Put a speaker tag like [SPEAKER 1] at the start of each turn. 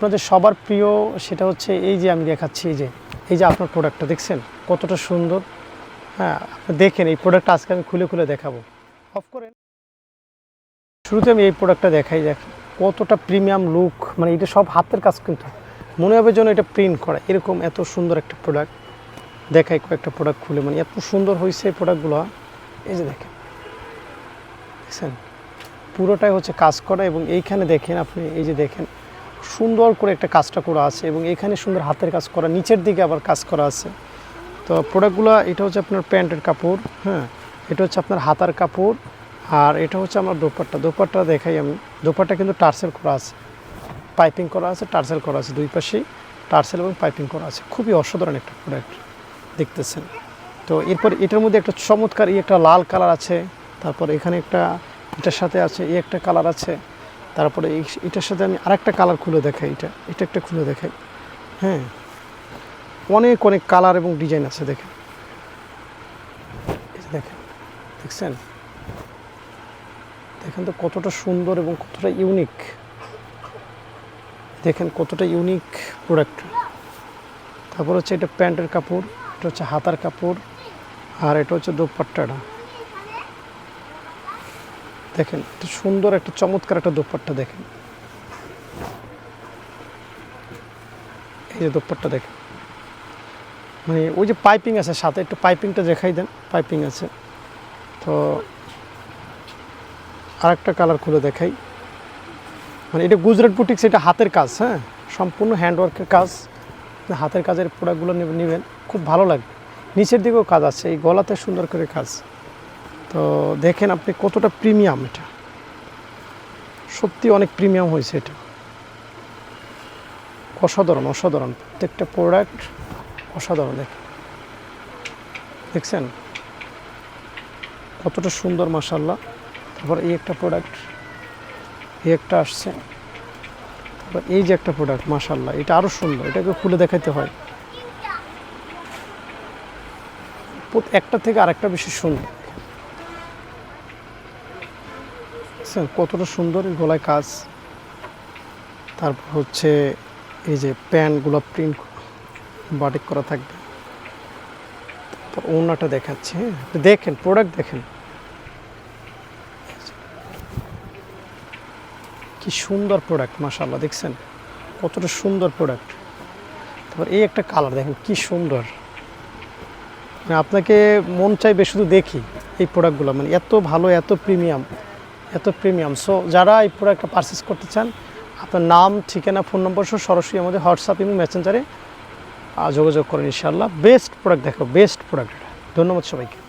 [SPEAKER 1] আপনাদের সবার প্রিয় সেটা হচ্ছে এই যে আমি দেখাচ্ছি, এই যে এই যে আপনার প্রোডাক্টটা দেখছেন? কতটা সুন্দর। হ্যাঁ দেখেন এই প্রোডাক্টটা আজকে আমি খুলে খুলে দেখাবো। অফ করেন। শুরুতে আমি এই প্রোডাক্টটা দেখাই, দেখ, কতটা প্রিমিয়াম লুক মানে এটা সব হাতের কাজ কিন্তু। মনে হবে যেন এটা প্রিন্ট করা। এরকম এত সুন্দর একটা প্রোডাক্ট দেখাই কয়েকটা প্রোডাক্ট খুলে মানে এত সুন্দর হয়েছে এই প্রোডাক্টগুলো এই যে দেখেন। দেখছেন? পুরোটাই হচ্ছে কাজ করা এবং এইখানে দেখেন আপনি, এই যে দেখেন সুন্দর করে একটা কাজটা করা আছে এবং এখানে সুন্দর হাতের কাজ করা, নিচের দিকে আবার কাজ করা আছে। তো প্রোডাক্টগুলো এটা হচ্ছে আপনার প্যান্টের কাপড় হ্যাঁ? এটা হচ্ছে আপনার হাতার কাপড় আর এটা হচ্ছে আমার দোপাট্টা। দোপাট্টা দেখাই আমি। দোপাট্টা কিন্তু টার্সেল করা আছে। পাইপিং করা আছে, টার্সেল করা আছে দুই পাশেই। টার্সেল এবং পাইপিং করা আছে। খুবই অসাধারণ একটা প্রোডাক্ট দেখতেছেন। তো এরপর এটার মধ্যে একটা চমৎকার এই একটা লাল কালার আছে। তারপর এখানে একটা, এটার সাথে আছে এই একটা কালার আছে। তারপরে এটার সাথে আমি আরেকটা কালার খুলে দেখাই এটা। এটা একটা খুলে দেখাই। হ্যাঁ। অনেক অনেক কালার এবং ডিজাইন আছে দেখেন। দেখেন, দেখছেন? দেখেন তো কতটা সুন্দর এবং কতটা ইউনিক দেখেন কতটা ইউনিক প্রোডাক্ট তারপর হচ্ছে এটা প্যান্টের কাপড়, এটা হচ্ছে হাতার কাপড়, আর এটা হচ্ছে দোপাট্টাটা। দেখেন, একটা সুন্দর, একটা চমৎকার একটা দোপাট্টা দেখেন। এই যে দোপাট্টা দেখেন। মানে ওই যে পাইপিং আছে সাথে, একটু পাইপিংটা দেখাই দেন, পাইপিং আছে। তো আরেকটা কালার খুলে দেখাই। মানে এটা গুজরাট বুটিক্স, এটা হাতের কাজ হ্যাঁ? সম্পূর্ণ হ্যান্ডওয়ার্কের কাজ। হাতের কাজের প্রোডাক্টগুলো নেবেন, খুব ভালো লাগবে। নিচের দিকেও কাজ আছে, এই গলাতে সুন্দর করে কাজ। তো দেখেন আপনি কতটা প্রিমিয়াম এটা। সত্যি অনেক প্রিমিয়াম হয়েছে এটা। অসাধারণ অসাধারণ। প্রত্যেকটা প্রোডাক্ট অসাধারণ দেখেন। দেখছেন? কতটা সুন্দর মাসাল্লাহ তারপর এই একটা প্রোডাক্ট এই একটা আসছে। তারপর এই যে একটা প্রোডাক্ট মাসাল্লাহ এটা আরও সুন্দর। এটাকে খুলে দেখাইতে হয়। একটা থেকে আরেকটা বেশি সুন্দর। দেখছেন? কতটা সুন্দর এই গলায় কাজ। তারপর হচ্ছে এই যে প্যান্টগুলো প্রিন্ট বাটিক করা থাকবে। তারপর ওনাটা দেখাচ্ছে হ্যাঁ? দেখেন প্রোডাক্ট দেখেন। কি সুন্দর প্রোডাক্ট মাশাল্লাহ দেখছেন? কতটা সুন্দর প্রোডাক্ট তারপর এই একটা কালার দেখেন, কি সুন্দর। মানে আপনাকে মন চাইবে শুধু দেখি এই প্রোডাক্টগুলো মানে এত ভালো, এত প্রিমিয়াম এত প্রিমিয়াম সো যারা এই প্রোডাক্টটা পারচেস করতে চান, আপনার নাম, ঠিকানা ফোন নম্বর সহ সরাসরি আমাদের হোয়াটসঅ্যাপ এবং মেসেঞ্জারে যোগাযোগ করেন ইনশাল্লাহ বেস্ট প্রোডাক্ট দেখো বেস্ট প্রোডাক্ট ধন্যবাদ সবাইকে।